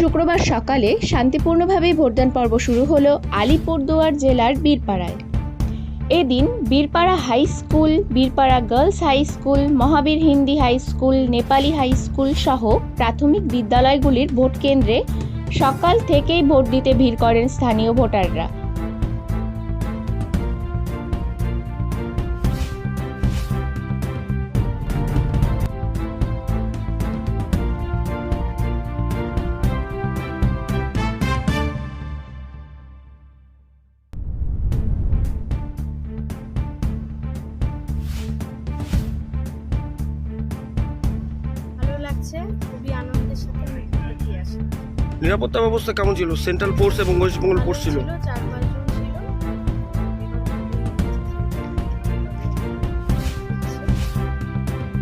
শুক্রবার সকালে শান্তিপূর্ণভাবেই ভোটদান পর্ব শুরু হলো আলিপুরদুয়ার জেলার বীরপাড়ায়। এদিন Birpara high school, Birpara girls high school, Mahavir Hindi high school, Nepali high school সহ প্রাথমিক বিদ্যালয়গুলির ভোট কেন্দ্রে সকাল থেকেই ভোট দিতে ভিড় করেন স্থানীয় ভোটাররা। লাগছে খুবই আনন্দের সাথে আমি দেখে আসি। নিরাপত্তা ব্যবস্থা কেমন ছিল? সেন্ট্রাল ফোর্স এবং ওয়েস্ট বেঙ্গল ফোর্স ছিল? চার পাঁচজন ছিল।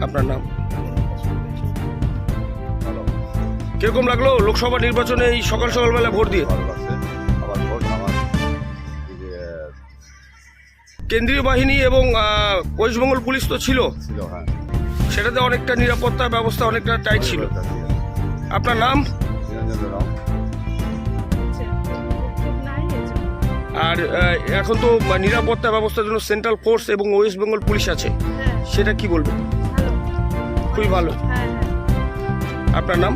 আপনার নাম? কীরকম লাগল লোকসভা নির্বাচনে এই সকাল সকালবেলা ভোট দিয়ে? ভালো লাগছে। আবার ভোট আমার এই যে কেন্দ্রীয় বাহিনী এবং আহ, ওয়েস্ট বেঙ্গল পুলিশ তো ছিল। ছিল হ্যাঁ। সেটাতে অনেকটা নিরাপত্তা ব্যবস্থা অনেকটা টাইট ছিল। আপনার নাম। আর এখন তো নিরাপত্তা ব্যবস্থার জন্য সেন্ট্রাল ফোর্স এবং ওয়েস্ট বেঙ্গল পুলিশ আছে। হ্যাঁ। সেটা কি বলবেন? খুবই ভালো। হ্যাঁ হ্যাঁ। আপনার নাম?